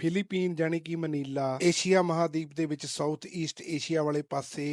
Philippine ਜਾਣੀ ਕਿ Manila Asia ਮਹਾਦੀਪ ਦੇ ਵਿੱਚ ਸਾਊਥ ਈਸਟ ਏਸ਼ੀਆ ਵਾਲੇ ਪਾਸੇ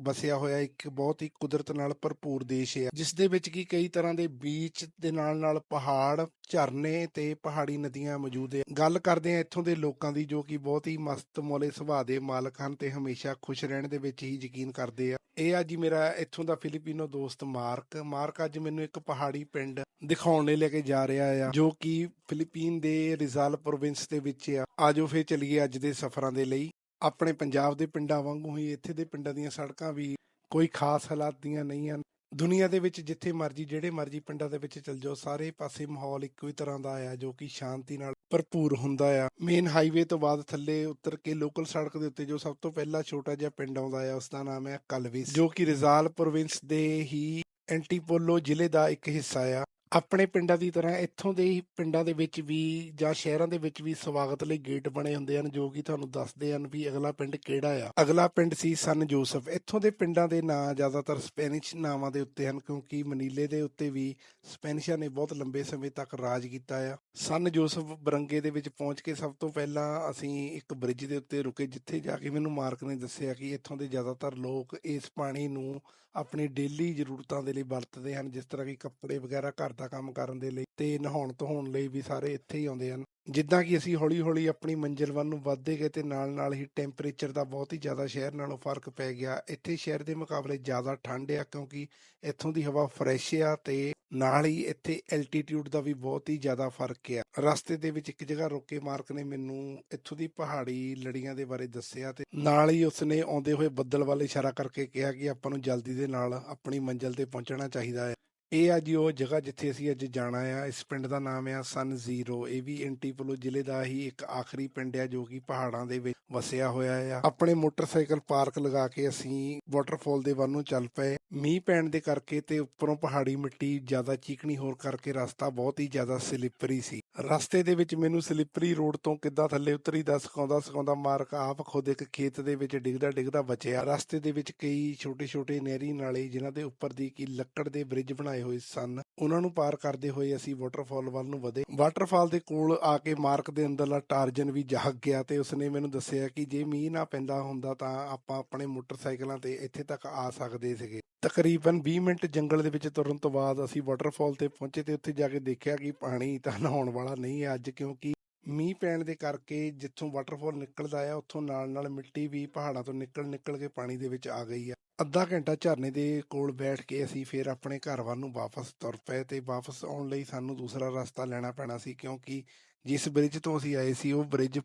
ਵਸਿਆ ਹੋਇਆ ਇੱਕ ਬਹੁਤ ਹੀ ਕੁਦਰਤ ਨਾਲ ਭਰਪੂਰ ਦੇਸ਼ ਹੈ। ਜਿਸ ਦੇ ਵਿੱਚ ਕੀ ਕਈ ਤਰ੍ਹਾਂ ਦੇ ਬੀਚ ਦੇ ਨਾਲ ਨਾਲ ਪਹਾੜ, ਝਰਨੇ ਤੇ ਪਹਾੜੀ ਨਦੀਆਂ ਮੌਜੂਦ ਹੈ। ਗੱਲ ਕਰਦੇ ਹਾਂ ਇੱਥੋਂ ਦੇ ਲੋਕਾਂ ਦੀ ਜੋ ਕਿ ਬਹੁਤ ਹੀ ਮਸਤ ਮੌਲੇ ਸੁਭਾਅ ਦੇ ਮਾਲਕ ਹਨ ਤੇ ਹਮੇਸ਼ਾ ਖੁਸ਼ ਰਹਿਣ ਦੇ ਵਿੱਚ ਹੀ ਯਕੀਨ ਕਰਦੇ ਆ। ਇਹ ਆ ਜੀ ਮੇਰਾ ਇੱਥੋਂ ਦਾ ਫਿਲੀਪੀਨੋ ਦੋਸਤ ਮਾਰਕ। ਮਾਰਕ ਅੱਜ ਮੈਨੂੰ ਇੱਕ ਪਹਾੜੀ ਪਿੰਡ ਦਿਖਾਉਣ ਲਈ ਲੈ ਕੇ ਜਾ ਰਿਹਾ ਆ, ਜੋ ਕਿ ਫਿਲੀਪੀਨ ਦੇ ਰਿਜ਼ਾਲ ਪ੍ਰੋਵਿੰਸ ਦੇ ਵਿੱਚ ਆ। ਆਜੋ ਫੇਰ ਚਲੀਏ ਅੱਜ ਦੇ ਸਫ਼ਰਾਂ ਦੇ ਲਈ। ਆਪਣੇ ਪੰਜਾਬ ਦੇ ਪਿੰਡਾਂ ਵਾਂਗੂ ਹੀ ਇੱਥੇ ਦੇ ਪਿੰਡਾਂ ਦੀਆਂ ਸੜਕਾਂ ਵੀ ਕੋਈ ਖਾਸ ਹਾਲਾਤ ਦੀਆਂ ਨਹੀਂ ਹਨ। ਦੁਨੀਆ ਦੇ ਵਿੱਚ ਜਿੱਥੇ ਮਰਜ਼ੀ, ਜਿਹੜੇ ਮਰਜ਼ੀ ਪਿੰਡਾਂ ਦੇ ਵਿੱਚ ਚਲ ਜਾਓ, ਸਾਰੇ ਪਾਸੇ ਮਾਹੌਲ ਇੱਕੋ ਹੀ ਤਰ੍ਹਾਂ ਦਾ ਆ, ਜੋ ਕਿ ਸ਼ਾਂਤੀ ਨਾਲ ਭਰਪੂਰ ਹੁੰਦਾ ਆ। ਮੇਨ ਹਾਈਵੇ ਤੋਂ ਬਾਅਦ ਥੱਲੇ ਉਤਰ ਕੇ ਲੋਕਲ ਸੜਕ ਦੇ ਉੱਤੇ ਜੋ ਸਭ ਤੋਂ ਪਹਿਲਾ ਛੋਟਾ ਜਿਹਾ ਪਿੰਡ ਆਉਂਦਾ ਆ, ਉਸ ਦਾ ਨਾਮ ਹੈ ਕਲਵਿਸ, ਜੋ ਕਿ ਰਿਜ਼ਾਲ ਪ੍ਰੋਵਿੰਸ ਦੇ ਹੀ ਐਂਟੀਪੋਲੋ ਜ਼ਿਲ੍ਹੇ ਦਾ ਇੱਕ ਹਿੱਸਾ ਆ। ਆਪਣੇ ਪਿੰਡਾਂ ਦੀ ਤਰ੍ਹਾਂ ਇੱਥੋਂ ਦੇ ਹੀ ਪਿੰਡਾਂ ਦੇ ਵਿੱਚ ਵੀ ਜਾਂ ਸ਼ਹਿਰਾਂ ਦੇ ਵਿੱਚ ਵੀ ਸਵਾਗਤ ਲਈ ਗੇਟ ਬਣੇ ਹੁੰਦੇ ਹਨ, ਜੋ ਕਿ ਤੁਹਾਨੂੰ ਦੱਸਦੇ ਹਨ ਵੀ ਅਗਲਾ ਪਿੰਡ ਕਿਹੜਾ ਆ। ਅਗਲਾ ਪਿੰਡ ਸੀ ਸਨ ਜੋਸਫ। ਇੱਥੋਂ ਦੇ ਪਿੰਡਾਂ ਦੇ ਨਾਂ ਜ਼ਿਆਦਾਤਰ ਸਪੈਨਿਸ਼ ਨਾਵਾਂ ਦੇ ਉੱਤੇ ਹਨ, ਕਿਉਂਕਿ ਮਨੀਲੇ ਦੇ ਉੱਤੇ ਵੀ ਸਪੈਨਿਸ਼ਾਂ ਨੇ ਬਹੁਤ ਲੰਬੇ ਸਮੇਂ ਤੱਕ ਰਾਜ ਕੀਤਾ ਆ। ਸਨ ਜੋਸਫ ਬਰੰਗੇ ਦੇ ਵਿੱਚ ਪਹੁੰਚ ਕੇ ਸਭ ਤੋਂ ਪਹਿਲਾਂ ਅਸੀਂ ਇੱਕ ਬ੍ਰਿਜ ਦੇ ਉੱਤੇ ਰੁਕੇ, ਜਿੱਥੇ ਜਾ ਕੇ ਮੈਨੂੰ ਮਾਰਕ ਨੇ ਦੱਸਿਆ ਕਿ ਇੱਥੋਂ ਦੇ ਜ਼ਿਆਦਾਤਰ ਲੋਕ ਇਸ ਪਾਣੀ ਨੂੰ ਆਪਣੀ ਡੇਲੀ ਜ਼ਰੂਰਤਾਂ ਦੇ ਲਈ ਵਰਤਦੇ ਹਨ, ਜਿਸ ਤਰ੍ਹਾਂ ਕਿ ਕੱਪੜੇ ਵਗੈਰਾ ਘਰ ਦਾ ਕੰਮ ਕਰਨ ਦੇ ਲਈ ਤੇ ਨਹਾਉਣ ਧੋਣ ਲਈ ਵੀ ਸਾਰੇ ਇੱਥੇ ਹੀ ਆਉਂਦੇ ਹਨ। ਜਿੱਦਾਂ ਕਿ ਅਸੀਂ ਹੌਲੀ-ਹੌਲੀ ਆਪਣੀ ਮੰਜ਼ਿਲ ਵੱਲ ਨੂੰ ਵੱਧਦੇ ਗਏ ਤੇ ਨਾਲ-ਨਾਲ ਹੀ ਟੈਂਪਰੇਚਰ ਦਾ ਬਹੁਤ ਹੀ ਜ਼ਿਆਦਾ ਸ਼ਹਿਰ ਨਾਲੋਂ ਫ਼ਰਕ ਪੈ ਗਿਆ। ਇੱਥੇ ਸ਼ਹਿਰ ਦੇ ਮੁਕਾਬਲੇ ਜ਼ਿਆਦਾ ਠੰਡ ਆ ਕਿਉਂਕਿ ਇੱਥੋਂ ਦੀ ਹਵਾ ਫਰੈਸ਼ ਆ ਤੇ ਨਾਲ ਹੀ ਇੱਥੇ ਐਲਟੀਟਿਊਡ ਦਾ ਵੀ ਬਹੁਤ ਹੀ ਜ਼ਿਆਦਾ ਫ਼ਰਕ ਆ। ਰਸਤੇ ਦੇ ਵਿੱਚ ਇੱਕ ਜਗ੍ਹਾ ਰੁਕ ਕੇ ਮਾਰਕ ਨੇ ਮੈਨੂੰ ਇੱਥੋਂ ਦੀ ਪਹਾੜੀ ਲੜੀਆਂ ਦੇ ਬਾਰੇ ਦੱਸਿਆ ਤੇ ਨਾਲ ਹੀ ਉਸਨੇ ਆਉਂਦੇ ਹੋਏ ਬੱਦਲ ਵੱਲ ਇਸ਼ਾਰਾ ਕਰਕੇ ਕਿਹਾ ਕਿ ਆਪਾਂ ਨੂੰ ਜਲਦੀ ਦੇ ਨਾਲ ਆਪਣੀ ਮੰਜ਼ਿਲ ਤੇ ਪਹੁੰਚਣਾ ਚਾਹੀਦਾ ਹੈ। ਇਹ ਆ ਜੀ ਉਹ ਜਗ੍ਹਾ ਜਿੱਥੇ ਅਸੀਂ ਅੱਜ ਜਾਣਾ ਆ, ਇਸ ਪਿੰਡ ਦਾ ਨਾਮ ਆ ਸਨ ਜ਼ੀਰੋ ਇਹ ਵੀ ਐਂਟੀਪੋਲੋ ਜ਼ਿਲ੍ਹੇ ਦਾ ਹੀ ਇੱਕ ਆਖਰੀ ਪਿੰਡ ਆ ਜੋ ਕਿ ਪਹਾੜਾਂ ਦੇ ਵਿੱਚ ਵਸਿਆ ਹੋਇਆ ਆ। ਆਪਣੇ ਮੋਟਰਸਾਈਕਲ ਪਾਰਕ ਲਗਾ ਕੇ ਅਸੀਂ ਵਾਟਰਫਾਲ ਦੇ ਵੱਲ ਨੂੰ ਚੱਲ ਪਏ। ਮੀਂਹ ਪੈਣ ਦੇ ਕਰਕੇ ਤੇ ਉੱਪਰੋਂ ਪਹਾੜੀ ਮਿੱਟੀ ਜ਼ਿਆਦਾ ਚੀਕਣੀ ਹੋਰ ਕਰਕੇ ਰਸਤਾ ਬਹੁਤ ਹੀ ਜ਼ਿਆਦਾ ਸਲਿੱਪਰੀ ਸੀ। ਰਸਤੇ ਦੇ ਵਿੱਚ ਮੈਨੂੰ ਸਲਿੱਪਰੀ ਰੋਡ ਤੋਂ ਕਿੱਦਾਂ ਥੱਲੇ ਉਤਰੀ ਦਾ ਸਿਖਾਉਂਦਾ ਸਿਖਾਉਂਦਾ ਮਾਰਕ ਆਪ ਖੁਦ ਇੱਕ ਖੇਤ ਦੇ ਵਿੱਚ ਡਿੱਗਦਾ ਡਿੱਗਦਾ ਬਚਿਆ। ਰਸਤੇ ਦੇ ਵਿੱਚ ਕਈ ਛੋਟੇ ਛੋਟੇ ਨਹਿਰੀ ਨਾਲੇ ਜਿਨ੍ਹਾਂ ਦੇ ਉੱਪਰ ਦੀ ਕੀ ਲੱਕੜ ਦੇ ਬ੍ਰਿਜ ਬਣਾਏ ਹੋਏ ਸਨ, ਉਹਨਾਂ ਨੂੰ ਪਾਰ ਕਰਦੇ ਹੋਏ ਅਸੀਂ ਵਾਟਰਫਾਲ ਵੱਲ ਨੂੰ ਵਧੇ। ਵਾਟਰਫਾਲ ਦੇ ਕੋਲ ਆ ਕੇ ਮਾਰਕ ਦੇ ਅੰਦਰਲਾ ਟਾਰਜਨ ਵੀ ਜਾਗ ਗਿਆ ਤੇ ਉਸਨੇ ਮੈਨੂੰ ਦੱਸਿਆ ਕਿ ਜੇ ਮੀਂਹ ਨਾ ਪੈਂਦਾ ਹੁੰਦਾ ਤਾਂ ਆਪਾਂ ਆਪਣੇ ਮੋਟਰਸਾਈਕਲਾਂ ਤੇ ਇੱਥੇ ਤੱਕ ਆ ਸਕਦੇ ਸੀਗੇ। ਤਕਰੀਬਨ 20 ਮਿੰਟ ਜੰਗਲ ਦੇ ਵਿੱਚ ਤੁਰਨ ਤੋਂ ਬਾਅਦ ਅਸੀਂ ਵਾਟਰਫਾਲ ਤੇ ਪਹੁੰਚੇ ਤੇ ਉੱਥੇ ਜਾ ਕੇ ਦੇਖਿਆ ਕਿ ਪਾਣੀ ਤਾਂ ਨਹਾਉਣ ਵਾਲਾ ਨਹੀਂ ਹੈ ਅੱਜ, ਕਿਉਂਕਿ ਮੀਂਹ ਪੈਣ ਦੇ ਕਰਕੇ ਜਿੱਥੋਂ ਵਾਟਰਫਾਲ ਨਿਕਲਦਾ ਆ, ਉੱਥੋਂ ਨਾਲ ਨਾਲ ਮਿੱਟੀ ਵੀ ਪਹਾੜਾਂ ਤੋਂ ਨਿਕਲ ਨਿਕਲ ਕੇ ਪਾਣੀ ਦੇ ਵਿੱਚ ਆ ਗਈ ਆ। ਅੱਧਾ ਘੰਟਾ ਝਰਨੇ ਦੇ ਕੋਲ ਬੈਠ ਕੇ ਅਸੀਂ ਫਿਰ ਆਪਣੇ ਘਰ ਵੱਲ ਨੂੰ ਵਾਪਸ ਤੁਰ ਪਏ ਤੇ ਵਾਪਸ ਆਉਣ ਲਈ ਸਾਨੂੰ ਦੂਸਰਾ ਰਸਤਾ ਲੈਣਾ ਪੈਣਾ ਸੀ, ਕਿਉਂਕਿ ਜਿਸ ਬ੍ਰਿਜ ਤੋਂ ਅਸੀਂ ਆਏ ਸੀ, ਉਹ ਬ੍ਰਿਜ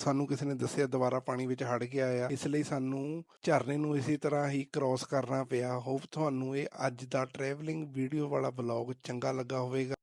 ਸਾਨੂੰ ਕਿਸੇ ਨੇ ਦੱਸਿਆ ਦੁਬਾਰਾ ਪਾਣੀ ਵਿੱਚ ਹੜ ਗਿਆ ਆ ਇਸ ਲਈ ਸਾਨੂੰ ਝਰਨੇ ਨੂੰ ਇਸੇ ਤਰ੍ਹਾਂ ਹੀ ਕ੍ਰਾਸ ਕਰਨਾ ਪਿਆ। ਹੋਪ ਤੁਹਾਨੂੰ ਇਹ ਅੱਜ ਦਾ ਟਰੈਵਲਿੰਗ ਵੀਡੀਓ ਵਾਲਾ ਬਲੌਗ ਚੰਗਾ ਲੱਗਾ ਹੋਵੇਗਾ।